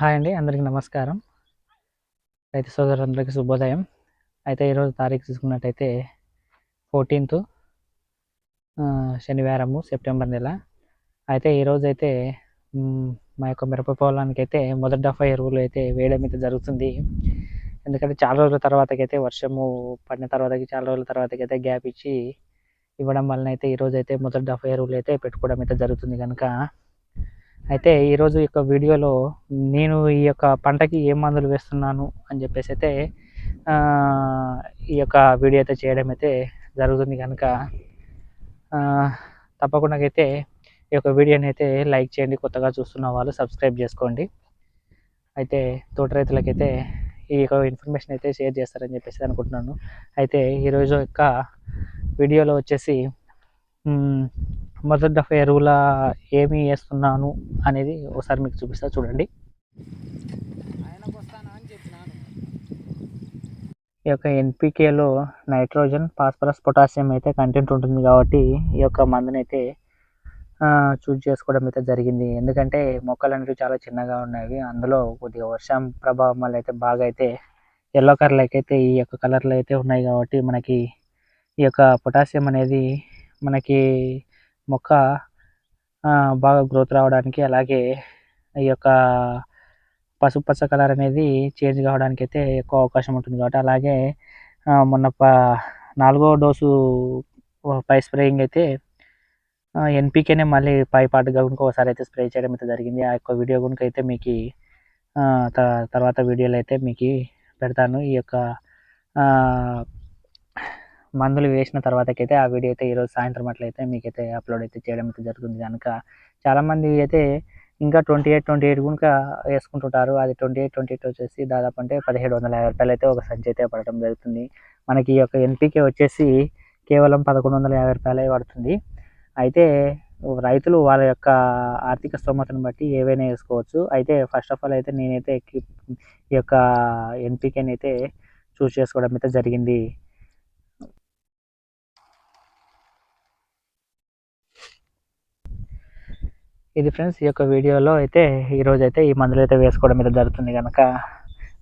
Hi అండి అందరికీ నమస్కారం. రైతు సోదరులందరికీ శుభోదయం. అయితే ఈరోజు తారీఖు చూసుకున్నట్టయితే ఫోర్టీన్త్ శనివారము సెప్టెంబర్ నెల. అయితే ఈరోజు అయితే మా యొక్క మిరప పొలానికి అయితే మొదటి దఫా ఎరువులు అయితే వేయడం అయితే జరుగుతుంది. ఎందుకంటే చాలా రోజుల తర్వాతకైతే వర్షము పడిన తర్వాతకి చాలా రోజుల తర్వాతకైతే గ్యాప్ ఇచ్చి ఇవ్వడం వలన అయితే ఈరోజు అయితే మొదటి దఫా ఎరువులు అయితే పెట్టుకోవడం అయితే జరుగుతుంది కనుక అయితే ఈరోజు యొక్క వీడియోలో నేను ఈ యొక్క పంటకి ఏ మందులు వేస్తున్నాను అని చెప్పేసి అయితే ఈ యొక్క వీడియో అయితే చేయడం అయితే జరుగుతుంది కనుక తప్పకుండా అయితే ఈ యొక్క వీడియోని అయితే లైక్ చేయండి. కొత్తగా చూస్తున్న వాళ్ళు సబ్స్క్రైబ్ చేసుకోండి. అయితే తోట రైతులకైతే ఈ యొక్క ఇన్ఫర్మేషన్ అయితే షేర్ చేస్తారని చెప్పేసి అనుకుంటున్నాను. అయితే ఈరోజు యొక్క వీడియోలో వచ్చేసి మొదటి దఫా ఎరువుల ఏమి వేస్తున్నాను అనేది ఒకసారి మీకు చూపిస్తా చూడండి. ఈ యొక్క ఎన్పికేలో నైట్రోజన్ ఫాస్ఫరస్ పొటాషియం అయితే కంటెంట్ ఉంటుంది కాబట్టి ఈ యొక్క మందునైతే చూజ్ చేసుకోవడం అయితే జరిగింది. ఎందుకంటే మొక్కలు అనేవి చాలా చిన్నగా ఉన్నాయి అందులో కొద్దిగా వర్షం ప్రభావం వల్ల అయితే బాగా అయితే ఎల్లో కలర్లకి అయితే ఈ యొక్క కలర్లు అయితే ఉన్నాయి కాబట్టి మనకి ఈ యొక్క పొటాషియం అనేది మనకి మొక్క బాగా గ్రోత్ రావడానికి అలాగే ఈ యొక్క పసుపు పచ్చ కలర్ అనేది చేంజ్ కావడానికి అయితే ఎక్కువ అవకాశం ఉంటుంది కాబట్టి అలాగే మొన్న ప నాలుగో డోసు పై స్ప్రేయింగ్ అయితే ఎన్పికేనే మళ్ళీ పైపాటుగా ఇంకోసారి అయితే స్ప్రే చేయడం అయితే జరిగింది. ఆ యొక్క వీడియో కనుక అయితే మీకు త- తర్వాత వీడియోలో అయితే మీకు పెడతాను. ఈ యొక్క మందులు వేసిన తర్వాతకైతే ఆ వీడియో అయితే ఈరోజు సాయంత్రం అట్లయితే మీకైతే అప్లోడ్ అయితే చేయడం అయితే జరుగుతుంది. కనుక చాలామంది అయితే ఇంకా ట్వంటీ ఎయిట్ ట్వంటీ ఎయిట్ కనుక వేసుకుంటుంటారు. అది ట్వంటీ ఎయిట్ ట్వంటీ ఎయిట్ వచ్చేసి దాదాపు అంటే పదిహేడు వందల యాభై రూపాయలు అయితే ఒక సంచి అయితే పడటం జరుగుతుంది. మనకి ఈ యొక్క ఎన్పికే వచ్చేసి కేవలం పదకొండు వందల యాభై రూపాయలే పడుతుంది. అయితే రైతులు వాళ్ళ యొక్క ఆర్థిక స్తోమతను బట్టి ఏవైనా వేసుకోవచ్చు. అయితే ఫస్ట్ ఆఫ్ ఆల్ అయితే నేనైతే ఈ యొక్క ఎన్పికేని అయితే చూస్ చేసుకోవడం అయితే జరిగింది. ఇది ఫ్రెండ్స్ ఈ యొక్క వీడియోలో అయితే ఈరోజు అయితే ఈ మందులు అయితే వేసుకోవడం అయితే జరుగుతుంది కనుక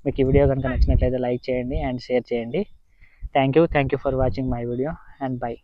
మీకు ఈ వీడియో కనుక నచ్చినట్లయితే లైక్ చేయండి అండ్ షేర్ చేయండి. Thank you thank you for watching my video and bye